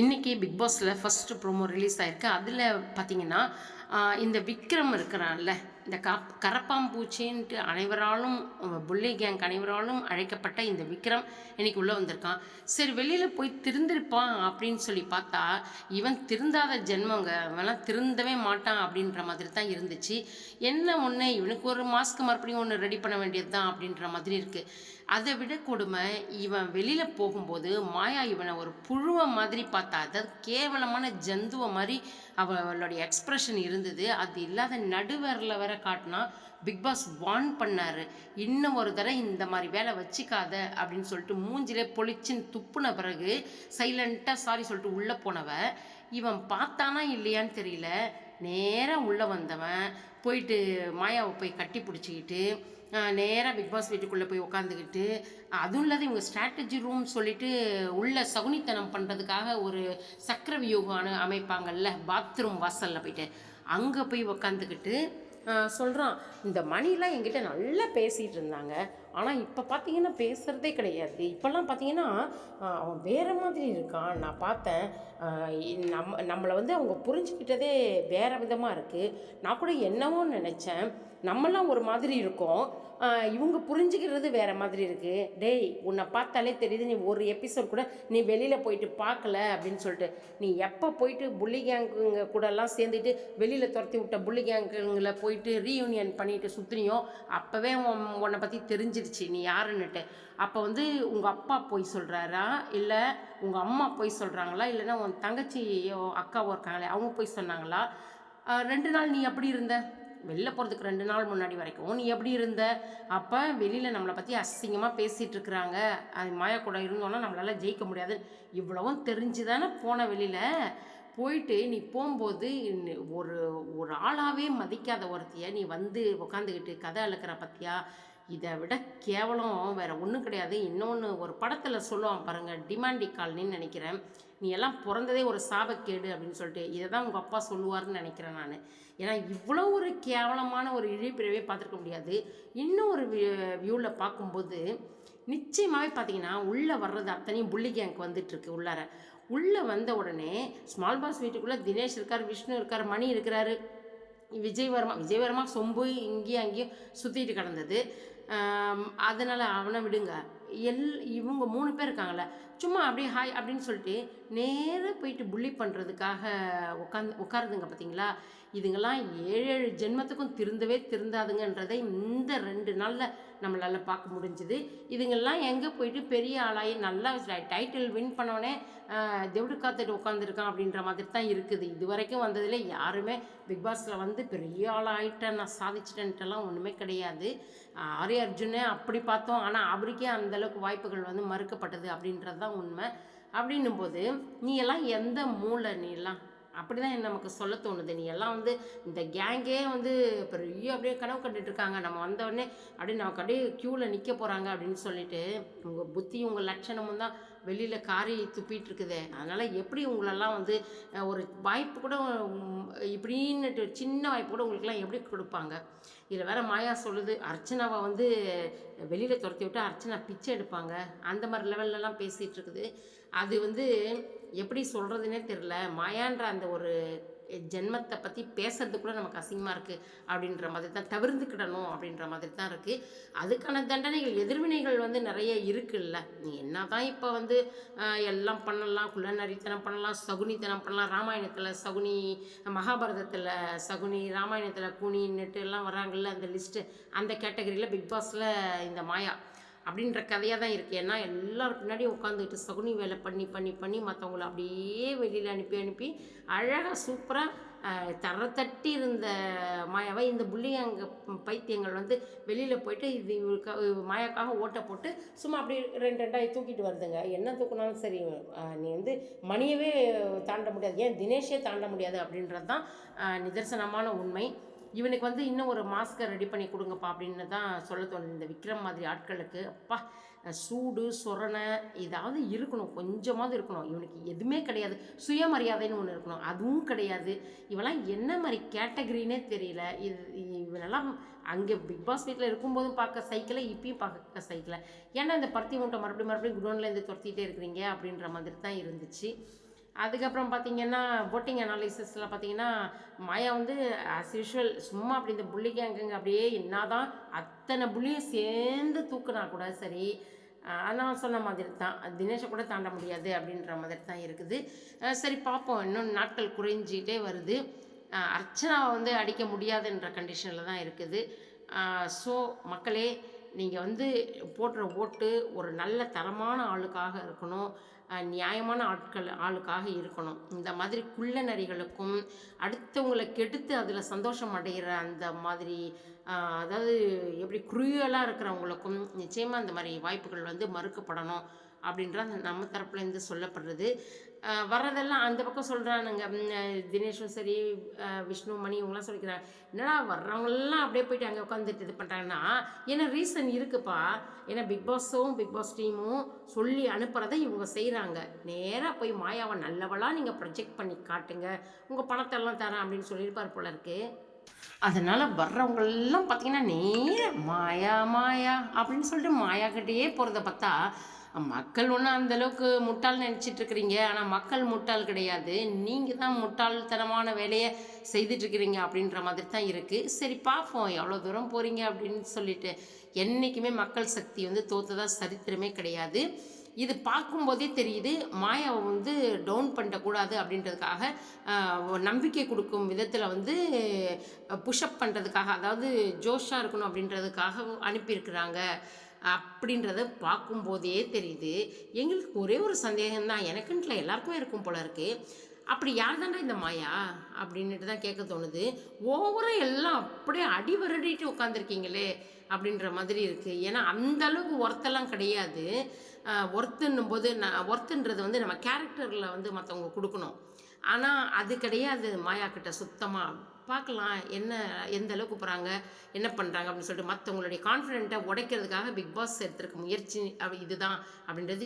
இன்றைக்கி பிக் பாஸில் first promo release ஆயிருக்கு. அதில் பார்த்தீங்கன்னா இந்த விக்ரம் இருக்கிறான்ல இந்த க கரப்பாம்பூச்சின்ட்டு அனைவராலும் புள்ளி கேங் அனைவராலும் அழைக்கப்பட்ட இந்த விக்ரம் இன்னைக்கு உள்ளே வந்திருக்கான். சரி வெளியில் போய் திருந்திருப்பான் அப்படின்னு சொல்லி பார்த்தா இவன் திருந்தாத ஜென்மங்க அவன்லாம் திருந்தவே மாட்டான் அப்படின்ற மாதிரி தான் இருந்துச்சு. என்ன ஒன்று இவனுக்கு ஒரு மாஸ்க் மறுபடியும் ஒன்று ரெடி பண்ண வேண்டியது தான் அப்படின்ற மாதிரி இருக்குது அதை விட கொடுமை இவன் வெளியில் போகும்போது மாயா இவனை ஒரு புழுவை மாதிரி பார்த்தா அதாவது கேவலமான ஜந்துவ மாதிரி அவளுடைய எக்ஸ்ப்ரெஷன் இருந்தது. அது இல்லாத நடுவரில் வேற காட்டினா பிக் பாஸ் வார்ன் பண்ணார். இன்னும் ஒரு தடவை இந்த மாதிரி வேலை வச்சுக்காத அப்படின்னு சொல்லிட்டு மூஞ்சிலே பொழிச்சின்னு துப்புன பிறகு சைலண்ட்டாக சாரி சொல்லிட்டு உள்ளே போனவ இவன் பார்த்தானா இல்லையான்னு தெரியல. நேராக உள்ளே வந்தவன் போயிட்டு மாயாவை போய் கட்டி பிடிச்சிக்கிட்டு நேராக பிக் பாஸ் வீட்டுக்குள்ளே போய் உட்காந்துக்கிட்டு அதுவும் இல்லாத இவங்க ஸ்ட்ராட்டஜி ரூம் சொல்லிட்டு உள்ள சகுனித்தனம் பண்ணுறதுக்காக ஒரு சக்கர வியூகம் அமைப்பாங்கல்ல பாத்ரூம் வாசலில் போயிட்டு அங்கே போய் உக்காந்துக்கிட்டு சொல்கிறான் இந்த மணிலாம் என்கிட்ட நல்லா பேசிகிட்டு இருந்தாங்க. ஆனால் இப்போ பார்த்தீங்கன்னா பேசுகிறதே கிடையாது. இப்போல்லாம் பார்த்தீங்கன்னா அவன் வேறு மாதிரி இருக்கான். நான் பார்த்தேன் நம்ம நம்மளை வந்து அவங்க புரிஞ்சுக்கிட்டதே வேறு விதமாக இருக்குது நான் கூட என்னவோ நினச்சேன். நம்மலாம் ஒரு மாதிரி இருக்கோம். இவங்க புரிஞ்சுக்கிறது வேறு மாதிரி இருக்குது டேய் உன்னை பார்த்தாலே தெரியுது. நீ ஒரு எபிசோட் கூட நீ வெளியில் போயிட்டு பார்க்கல அப்படின்னு சொல்லிட்டு. நீ எப்போ போயிட்டு புள்ளி கேங்குங்க கூடலாம் சேர்ந்துட்டு வெளியில் துரத்தி விட்ட புள்ளி கேங்குங்களை போய் போயிட்டு ரீயூனியன் பண்ணிட்டு சுற்றினியோ அப்போவே உன்னை பற்றி தெரிஞ்சிருச்சு நீ யாருன்னுட்டு. அப்போ வந்து உங்கள் அப்பா போய் சொல்கிறாரா இல்லை உங்கள் அம்மா போய் சொல்கிறாங்களா இல்லைன்னா உன் தங்கச்சியோ அக்காவோ இருக்காங்களே அவங்க போய் சொன்னாங்களா? ரெண்டு நாள் நீ எப்படி இருந்த? வெளில போகிறதுக்கு ரெண்டு நாள் முன்னாடி வரைக்கும் நீ எப்படி இருந்த? அப்போ வெளியில் நம்மளை பற்றி அசிங்கமாக பேசிகிட்டு இருக்கிறாங்க. அது மாயா கூட இருந்தோன்னா நம்மளால ஜெயிக்க முடியாது. இவ்வளவும் தெரிஞ்சு தானே போன வெளியில் போயிட்டு நீ போகும்போது ஒரு ஒரு ஆளாகவே மதிக்காத ஒருத்திய நீ வந்து உக்காந்துக்கிட்டு கதை அழுக்கிற பற்றியா இதை விட கேவலம் வேறு ஒன்றும் கிடையாது. இன்னொன்று ஒரு படத்தில் சொல்லுவான் பாருங்கள் டிமாண்டி காலனின்னு நினைக்கிறேன். நீ எல்லாம் பிறந்ததே ஒரு சாபக்கேடு அப்படின்னு சொல்லிட்டு. இதை தான் உங்கள் அப்பா சொல்லுவார்னு நினைக்கிறேன் நான். ஏன்னா இவ்வளோ ஒரு கேவலமான ஒரு இழிப்பிறவே பார்த்துருக்க முடியாது. இன்னும் ஒரு வியூவில் பார்க்கும்போது நிச்சயமாகவே பார்த்தீங்கன்னா உள்ளே வர்றது அத்தனையும் புள்ளி கேங்க் வந்துட்டுருக்கு உள்ளார. உள்ளே வந்த உடனே ஸ்மால் பாஸ் வீட்டுக்குள்ளே தினேஷ் இருக்கார் விஷ்ணு இருக்கார் மணி இருக்கிறாரு. விஜய்வர்மா விஜயவர்மா சொம்பு இங்கேயும் அங்கேயும் சுற்றிட்டு கிடந்தது. அதனால் அவனை விடுங்க. எல் இவங்க மூணு பேர் இருக்காங்கள சும்மா அப்படியே ஹாய் அப்படின்னு சொல்லிட்டு நேராக போயிட்டு புள்ளி பண்ணுறதுக்காக உட்காந்து உட்காருதுங்க பார்த்தீங்களா இதுங்கெல்லாம் ஏழு ஏழு ஜென்மத்துக்கும் திருந்தவே திருந்தாதுங்கன்றதை இந்த ரெண்டு நாளில் நம்மளால் பார்க்க முடிஞ்சுது. இதுங்கெல்லாம் எங்கே போயிட்டு பெரிய ஆளாகி நல்லா டைட்டில் வின் பண்ணோடனே தெவிடு காத்துட்டு உட்காந்துருக்கான் அப்படின்ற மாதிரி தான் இருக்குது. இது வரைக்கும் வந்ததில் யாருமே பிக் பாஸில் வந்து பெரிய ஆளாகிட்டேன் நான் சாதிச்சிட்டேன்ட்டுலாம் ஒன்றுமே கிடையாது. ஆரி அர்ஜுனே அப்படி பார்த்தோம். ஆனால் அவருக்கே அந்தளவுக்கு வாய்ப்புகள் வந்து மறுக்கப்பட்டது அப்படின்றது தான் உண்மை. அப்படின்னும் போது நீ எல்லாம் எந்த மூளை? நீ எல்லாம் அப்படி தான் நமக்கு சொல்ல தோணுது. நீ எல்லாம் வந்து இந்த கேங்கே வந்து பெரிய அப்படியே கனவு கண்டுட்டு இருக்காங்க. நம்ம வந்தவொடனே அப்படியே நமக்கு அப்படியே க்யூவில் நிற்க போகிறாங்க அப்படின்னு சொல்லிட்டு உங்கள் புத்தி உங்கள் லட்சணமும் தான் வெளியில் காரி துப்பிட்டு இருக்குதே அதனால் எப்படி உங்களெல்லாம் வந்து ஒரு வாய்ப்பு கூட இப்படின்னு இப்படின்னுட்டு சின்ன வாய்ப்பு கூட உங்களுக்குலாம் எப்படி கொடுப்பாங்க? இதில் வேற மாயா சொல்லுது அர்ச்சனாவை வந்து வெளியில் துரத்தி விட்டு அர்ச்சனா பிச்சை எடுப்பாங்க. அந்த மாதிரி லெவல்லலாம் பேசிகிட்டு இருக்குது. அது வந்து எப்படி சொல்கிறதுனே தெரில மாயான்ற அந்த ஒரு ஜென்மத்தை பற்றி பேசுறது கூட நமக்கு அசிங்கமாக இருக்குது அப்படின்ற மாதிரி தான் தவிர்த்துக்கிடணும் அப்படின்ற மாதிரி தான் இருக்குது அதுக்கான தண்டனைகள் எதிர்வினைகள் வந்து நிறைய இருக்குல்ல. நீ என்ன தான் இப்போ வந்து எல்லாம் பண்ணலாம். குள்ளநரித்தனம் பண்ணலாம் சகுனித்தனம் பண்ணலாம். ராமாயணத்தில் சகுனி மகாபாரதத்தில் சகுனி ராமாயணத்தில் குனின்னுட்டு எல்லாம் வராங்கல்ல அந்த லிஸ்ட்டு அந்த கேட்டகரியில் பிக் பாஸில் இந்த மாயா. அப்படின்ற கதையாக தான் இருக்குது ஏன்னா எல்லாரும் பின்னாடியும் உட்காந்துக்கிட்டு சகுனி வேலை பண்ணி பண்ணி பண்ணி மற்றவங்கள அப்படியே வெளியில் அனுப்பி அனுப்பி அழகாக சூப்பராக தர தட்டி இருந்த மாயாவை இந்த புள்ளியங்க பைத்தியங்கள் வந்து வெளியில் போயிட்டு இது இவருக்காக மாயாக்காக ஓட்டை போட்டு சும்மா அப்படியே ரெண்டு ரெண்டாக தூக்கிட்டு வருதுங்க. என்ன தூக்கினாலும் சரி நீ வந்து மணியவே தாண்ட முடியாது. ஏன் தினேஷே தாண்ட முடியாது அப்படின்றது தான் நிதர்சனமான உண்மை. இவனுக்கு வந்து இன்னும் ஒரு மாஸ்க்கை ரெடி பண்ணி கொடுங்கப்பா அப்படின்னு தான் சொல்ல தோணுது. இந்த விக்ரம் மாதிரி ஆட்களுக்கு அப்பா சூடு சொரணை ஏதாவது இருக்கணும் கொஞ்சமாவது இருக்கணும். இவனுக்கு எதுவுமே கிடையாது. சுயமரியாதைன்னு ஒன்று இருக்கணும். அதுவும் கிடையாது. இவெல்லாம் என்ன மாதிரி கேட்டகரினே தெரியல. இது இவனெல்லாம் அங்கே பிக் பாஸ் வீட்டில் இருக்கும்போதும் பார்க்க சைக்கிளை இப்பயும் பார்க்க சைக்கிளை. ஏன்னா இந்த பருத்தி மூட்டை மறுபடியும் மறுபடியும் குடோன்லேருந்து துரத்திட்டே இருக்கிறீங்க அப்படின்ற மாதிரி தான் இருந்துச்சு. அதுக்கப்புறம் பார்த்தீங்கன்னா போட்டிங் அனாலிசிஸில் பார்த்தீங்கன்னா மாயா வந்து ஆஸ் யூஷுவல் சும்மா அப்படி இந்த புள்ளி கேங்குங்க அப்படியே என்ன தான் அத்தனை புள்ளியும் சேர்ந்து தூக்குனா கூட சரி அதனால் நான் சொன்ன மாதிரி தான். தினேஷை கூட தாண்ட முடியாது அப்படின்ற மாதிரி தான் இருக்குது. சரி பார்ப்போம். இன்னும் நாட்கள் குறைஞ்சிக்கிட்டே வருது. அர்ச்சனாவை வந்து அடிக்க முடியாதுன்ற கண்டிஷனில் தான் இருக்குது. ஸோ மக்களே நீங்கள் வந்து போடுற ஓட்டு ஒரு நல்ல தரமான ஆளுக்காக இருக்கணும். நியாயமான ஆட்கள் ஆளுக்காக இருக்கணும். இந்த மாதிரி குள்ள நரிகளுக்கும் அடுத்தவங்களை கெடுத்து அதில் சந்தோஷம் அடைகிற அந்த மாதிரி அதாவது எப்படி குரூயலாக இருக்கிறவங்களுக்கும் நிச்சயமாக அந்த மாதிரி வாய்ப்புகள் வந்து மறுக்கப்படணும். அப்படின்றது நம்ம தரப்புலேருந்து சொல்லப்படுறது. வர்றதெல்லாம் அந்த பக்கம் சொல்கிறானுங்க தினேஷும் சரி விஷ்ணு மணி இவங்களாம் சொல்லிக்கிறாங்க. என்னடா வர்றவங்கெல்லாம் அப்படியே போயிட்டு அங்கே உட்காந்துட்டு இது பண்ணுறாங்கன்னா ஏன்னா ரீசன் இருக்குப்பா? ஏன்னா பிக் பாஸும் பிக் பாஸ் டீமும் சொல்லி அனுப்புகிறத இவங்க செய்கிறாங்க நேராக போய் மாயாவை நல்லவளாக நீங்கள் ப்ரொஜெக்ட் பண்ணி காட்டுங்க. உங்கள் பணத்தெல்லாம் தரேன் அப்படின்னு சொல்லியிருப்பார் போல இருக்குது அதனால் வர்றவங்களெல்லாம் பார்த்தீங்கன்னா நேர மாயா மாயா அப்படின்னு சொல்லிட்டு மாயாக்கிட்டேயே போகிறத பார்த்தா மக்கள் ஒன்றும் அந்தளவுக்கு முட்டாள் நினச்சிட்டு இருக்கிறீங்க. ஆனால் மக்கள் முட்டாள் கிடையாது. நீங்கள் தான் முட்டாள்தனமான வேலையை செய்துட்ருக்கிறீங்க அப்படின்ற மாதிரி தான் இருக்குது சரி பார்ப்போம். எவ்வளோ தூரம் போகிறீங்க அப்படின்னு சொல்லிட்டு என்றைக்குமே மக்கள் சக்தி வந்து தோத்ததா சரித்திரமே கிடையாது. இது பார்க்கும்போதே தெரியுது மாயாவை வந்து டவுன் பண்ணக்கூடாது அப்படின்றதுக்காக நம்பிக்கை கொடுக்கும் விதத்தில் வந்து புஷ்அப் பண்ணுறதுக்காக அதாவது ஜோஷாக இருக்கணும் அப்படின்றதுக்காக அனுப்பியிருக்கிறாங்க. அப்படின்றத பார்க்கும்போதே தெரியுது. எங்களுக்கு ஒரே ஒரு சந்தேகம் தான் எனக்குன்ட்டுல எல்லாருக்குமே இருக்கும் போல இருக்கு. அப்படி யார் தாண்டா இந்த மாயா? அப்படின்ட்டு தான் கேட்க தோணுது. ஓவராக எல்லாம் அப்படியே அடி வருடிட்டு உட்காந்துருக்கீங்களே அப்படின்ற மாதிரி இருக்குது ஏன்னா அந்த அளவுக்கு ஒர்த்தெல்லாம் கிடையாது. ஒர்த்துன்னும் போது நான் ஒர்த்துன்றது வந்து நம்ம கேரக்டரில் வந்து மற்றவங்க கொடுக்கணும். ஆனால் அது கிடையாது மாயா கிட்ட சுத்தமாக பார்க்கலாம் என்ன எந்த அளவுக்கு போகிறாங்க என்ன பண்ணுறாங்க அப்படின்னு சொல்லிட்டு மற்றவங்களுடைய கான்ஃபிடென்ட்டை உடைக்கிறதுக்காக பிக் பாஸ் எடுத்திருக்க முயற்சி அப்படி இதுதான் அப்படின்றது